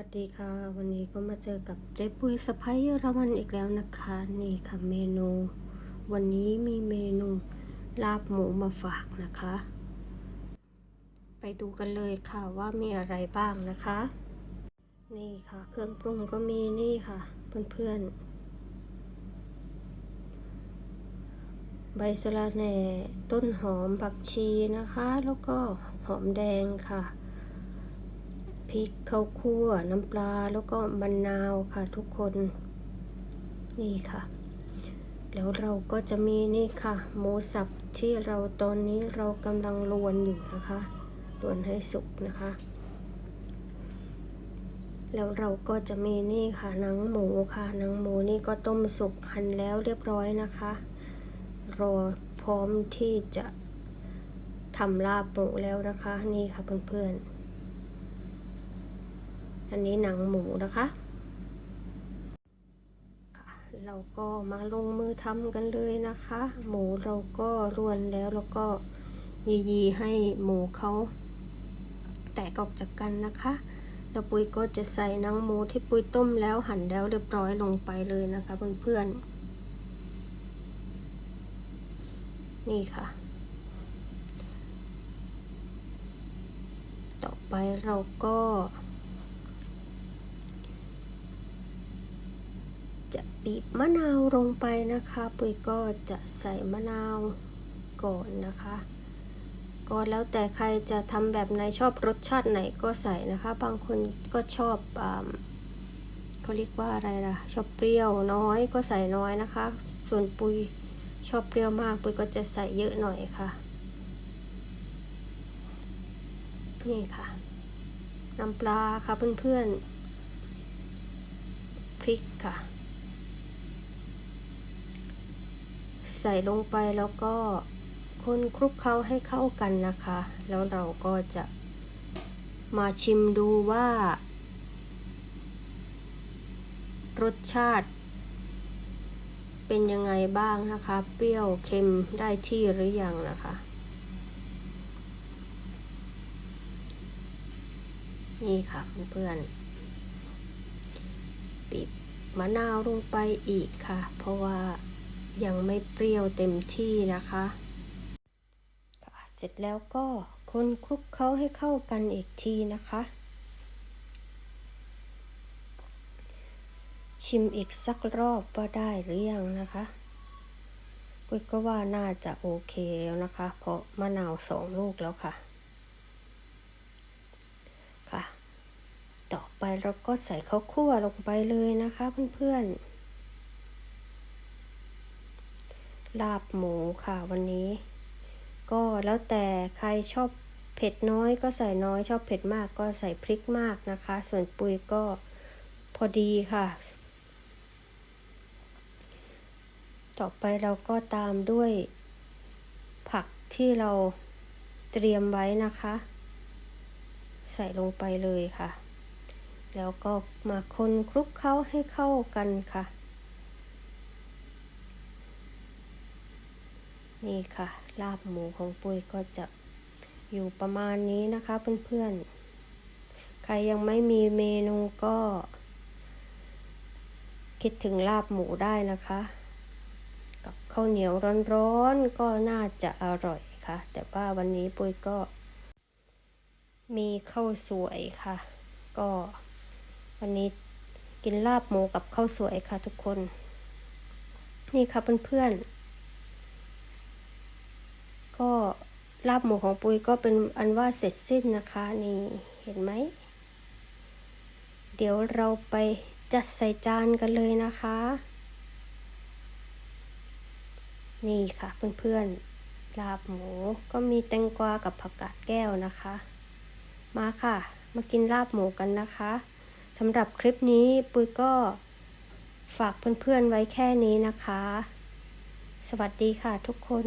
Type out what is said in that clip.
วัสดีค่ะ วันนี้ก็มาเจอกับเจ๊ปุ้ยสะพ้ายเยอรมันอีกแล้วนะคะ นี่ค่ะเมนู วันนี้มีเมนูลาบหมูมาฝากนะคะ ไปดูกันเลยค่ะว่ามีอะไรบ้างนะคะ นี่ค่ะ เครื่องปรุงก็มีนี่ค่ะ เพื่อนๆ ใบสะระแหน่ ต้นหอมผักชีนะคะ แล้วก็หอมแดงค่ะ พริกข้าวคั่ว น้ำปลาแล้วก็มะนาวค่ะทุกคน นี่ค่ะ แล้วเราก็จะมีนี่ค่ะ หมูสับที่เราตอนนี้เรากำลังลวนอยู่นะคะลวนให้สุกนะคะ แล้วเราก็จะมีนี่ค่ะหนังหมูค่ะหนังหมูนี่ก็ต้มสุกหั่นแล้วเรียบร้อยนะคะ รอพร้อมที่จะทำลาบหมูแล้วนะคะ นี่ค่ะเพื่อนๆ อันนี้หนังหมูนะคะ เราก็มาลงมือทำกันเลยนะคะ หมูเราก็รวนแล้วแล้วก็ยียีให้หมูเขาแตกออกจากกันนะคะแล้วปุ้ยก็จะใส่หนังหมูที่ปุ้ยต้มแล้วหั่นแล้วเรียบร้อยลงไปเลยนะคะเพื่อนๆ นี่ค่ะ ต่อไปเราก็ จะ บีบมะนาวลงไปนะคะ ปุยก็จะใส่มะนาวก่อนนะคะก็แล้วแต่ใครจะทำแบบไหนชอบรสชาติไหนก็ใส่นะคะ บางคนก็ชอบเขาเรียกว่าอะไรล่ะ ชอบเปรี้ยวน้อยก็ใส่น้อยนะคะ ส่วนปุยชอบเปรี้ยวมาก ปุยก็จะใส่เยอะหน่อยค่ะ นี่ค่ะน้ำปลาค่ะเพื่อนๆพริกค่ะ ส่ลงไปแล้วก็คนคลุกเคล้าให้เข้ากันนะคะ แล้วเราก็จะมาชิมดูว่า รสชาติ เป็นยังไงบ้างนะคะ เปรี้ยวเค็มได้ที่หรือยังนะคะ นี่ค่ะเพื่อนๆปิดมะนาวลงไปอีกค่ะ เพราะว่า ยังไม่เปรี้ยวเต็มที่นะคะค่ะเสร็จแล้วก็คนคลุกเคล้าให้เข้ากันอีกทีนะคะ ชิมอีกสักรอบว่าได้หรือยังนะคะกุ้ยก็ว่าน่าจะโอเคแล้วนะคะ เพราะมะนาวสองลูกแล้วค่ะ ค่ะ ต่อไปเราก็ใส่ข้าวคั่วลงไปเลยนะคะเพื่อนๆ ลาบหมูค่ะวันนี้ ก็แล้วแต่ใครชอบเผ็ดน้อยก็ใส่น้อยชอบเผ็ดมากก็ใส่พริกมากนะคะ ส่วนปุยก็พอดีค่ะ ต่อไปเราก็ตามด้วยผักที่เราเตรียมไว้นะคะ ใส่ลงไปเลยค่ะ แล้วก็มาคนคลุกเคล้าให้เข้ากันค่ะ นี่ค่ะ ลาบหมูของปุ้ยก็จะอยู่ประมาณนี้นะคะเพื่อนๆ ใครยังไม่มีเมนูก็ คิดถึงลาบหมูได้นะคะ กับข้าวเหนียวร้อนๆ ก็น่าจะอร่อยค่ะ แต่ว่าวันนี้ปุ้ยก็ มีข้าวสวยค่ะ ก็วันนี้กินลาบหมูกับข้าวสวยค่ะทุกคน นี่ค่ะเพื่อนๆ ก็ลาบหมูของปุยก็เป็นอันว่าเสร็จสิ้นนะคะ นี่เห็นไหม เดี๋ยวเราไปจัดใส่จานกันเลยนะคะ นี่ค่ะเพื่อนๆลาบหมูก็มีแตงกวากับผักกาดแก้วนะคะ มาค่ะ มากินลาบหมูกันนะคะสำหรับคลิปนี้ปุยก็ฝากเพื่อนๆไว้แค่นี้นะคะ สวัสดีค่ะทุกคน